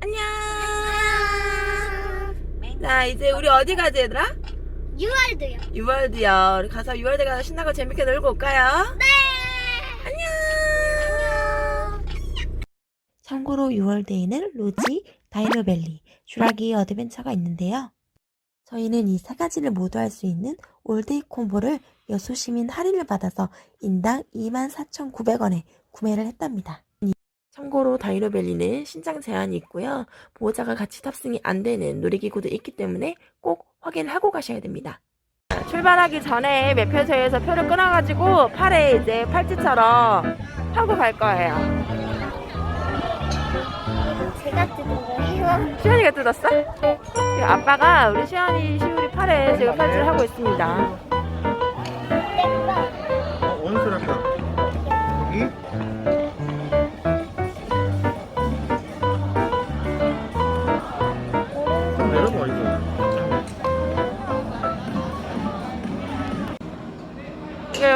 안녕. 자, 이제 우리 어디 가지, 얘들아? 유월도요. 유월드요. 우리 가서 유월드 가서 신나고 재밌게 놀고 올까요? 네. 안녕. 참고로 6월데이는 로지, 다이노밸리, 슈라기 어드벤처가 있는데요. 저희는 이 세 가지를 모두 할 수 있는 올데이 콤보를 여수시민 할인을 받아서 인당 24,900원에 구매를 했답니다. 참고로 다이노밸리는 신장 제한이 있고요. 보호자가 같이 탑승이 안 되는 놀이기구도 있기 때문에 꼭 확인을 하고 가셔야 됩니다. 출발하기 전에 매표소에서 표를 끊어가지고 팔에 이제 팔찌처럼 하고 갈 거예요. 제가 뜯은 거예요. 시연이가 뜯었어? 그 아빠가 우리 시연이 시우리 팔에 지금 팔찌를 하고 있습니다. 원수랍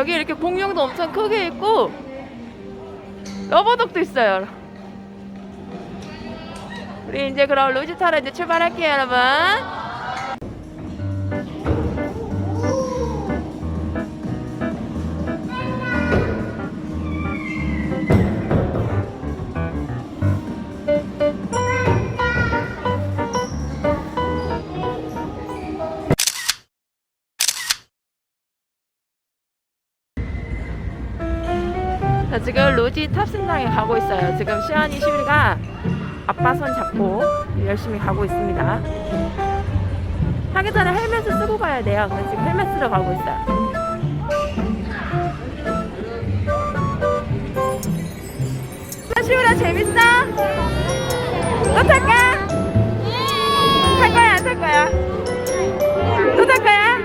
여기 이렇게 공룡도 엄청 크게 있고 러버독도 있어요. 우리 이제 그럼 로지 타러 이제 출발할게요, 여러분. 자, 지금 로지 탑승장에 가고 있어요. 지금 시안이 시우리가 아빠 손 잡고 열심히 가고 있습니다. 하기 전에 헬멧을 쓰고 가야 돼요. 그래서 지금 헬멧 쓰러 가고 있어요. 시우라 재밌어? 또 탈까? 탈 거야 안 탈 거야? 또 탈 거야?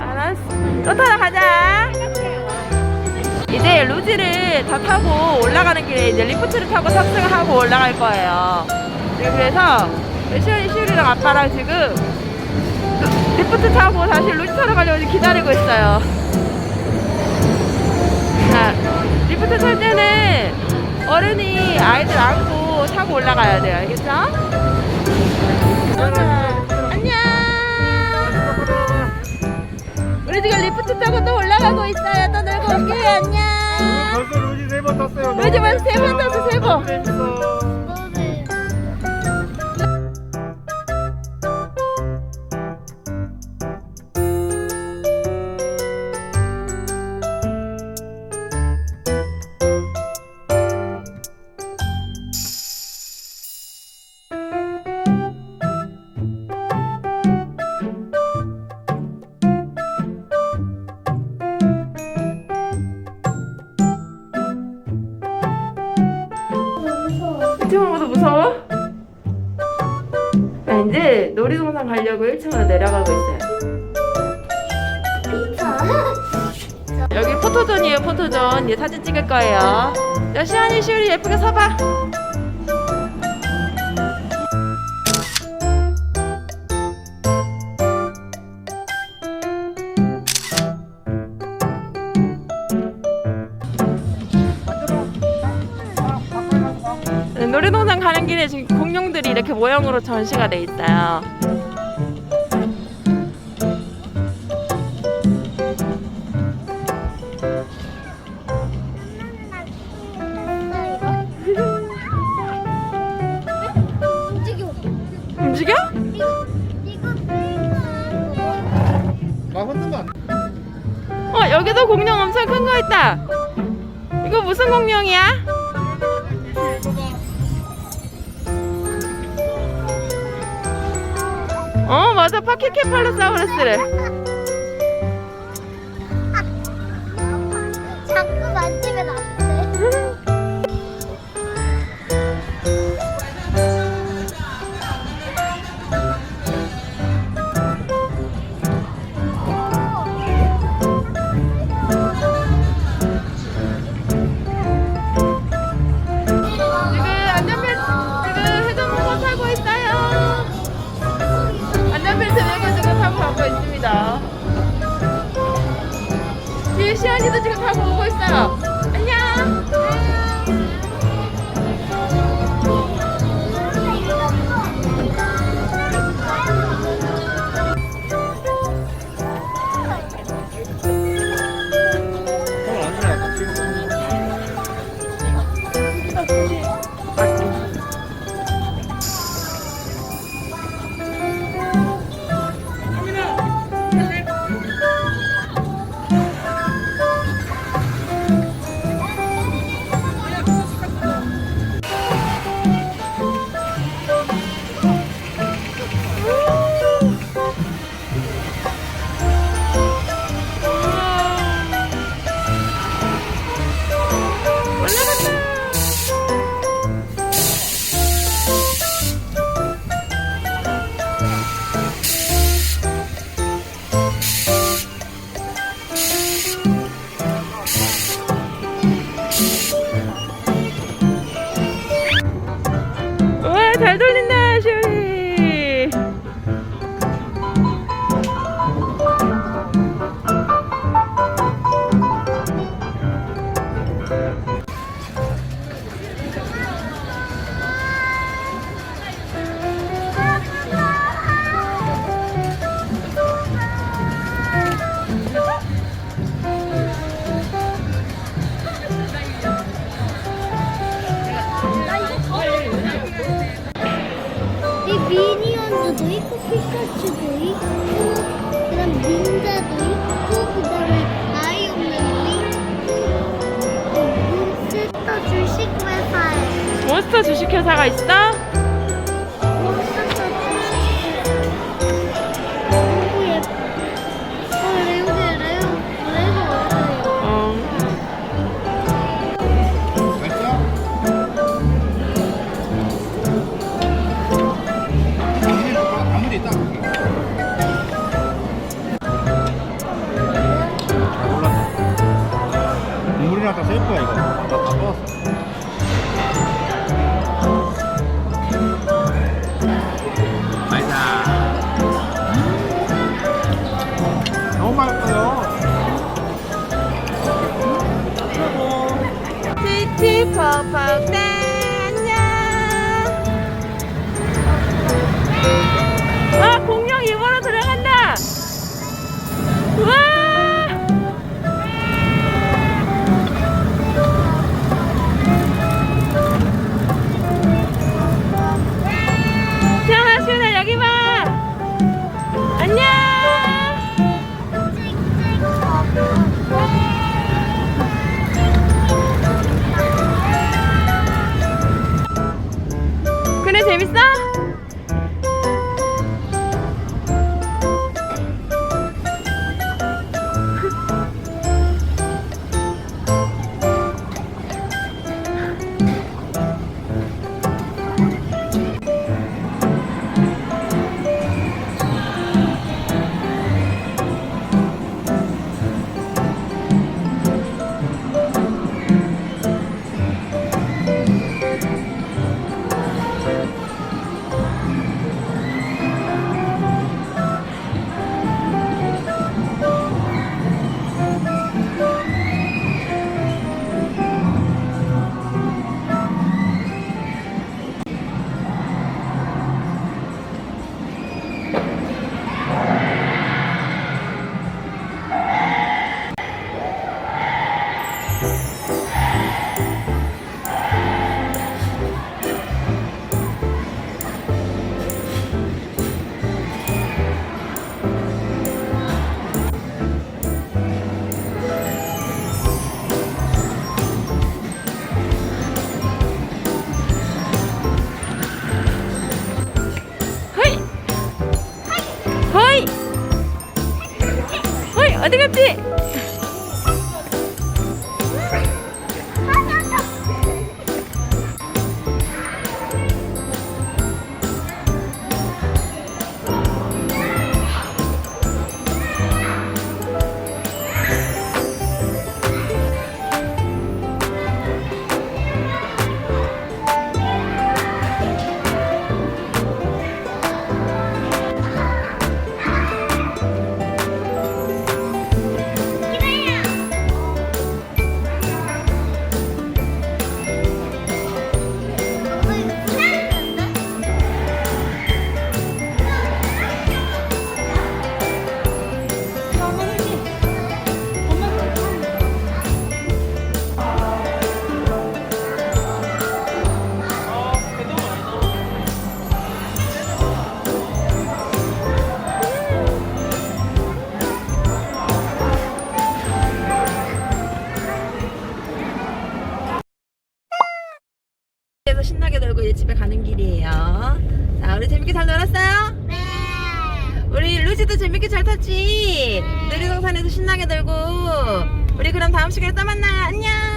알았어. 또 타러 가자. 이제 루지를 다 타고 올라가는 길에 이제 리프트를 타고 탑승을 하고 올라갈 거예요. 지금 그래서 시연이 시우리랑 아빠랑 지금 리프트 타고 다시 루지 타러 가려고 기다리고 있어요. 자, 리프트 탈 때는 어른이 아이들 안고 타고 올라가야 돼요. 알겠죠? 안녕! 우리 지금 리프트 타고 또 올라가고 있어요. 또 놀고 올게요. 안녕! 벌써 루지 세번 탔어요. 루지 벌써 세번 탔어, 세 번. 재밌어. 놀이동산 가려고 1층으로 내려가고 있어요. 여기 포토존이에요, 포토존. 이제 사진 찍을 거예요. 자, 시안이, 시우리 예쁘게 서봐. 네, 놀이동산 가는 길에 지금 공룡들이 이렇게 모형으로 전시가 돼 있어요. 어, 여기도 공룡 엄청 큰 거 있다. 이거 무슨 공룡이야? 어, 맞아. 파키케팔로사우루스래. 시연이도 지금 타고 오고 있어요. 피카츄도 있고 그다음 닌자도 있고 그다음에 아이언맨도 있고 몬스터 주식회사에 몬스터 주식회사가 있어? 국물이랑 다 셀프야 이거. 나다 떠왔어. 맛있다. 너무 맛있어요. 티티 퍽퍽 땡 재밌게 잘 놀았어요? 네. 우리 루지도 재밌게 잘 탔지? 놀이동산에서 신나게 놀고. 우리 그럼 다음 시간에 또 만나요. 안녕.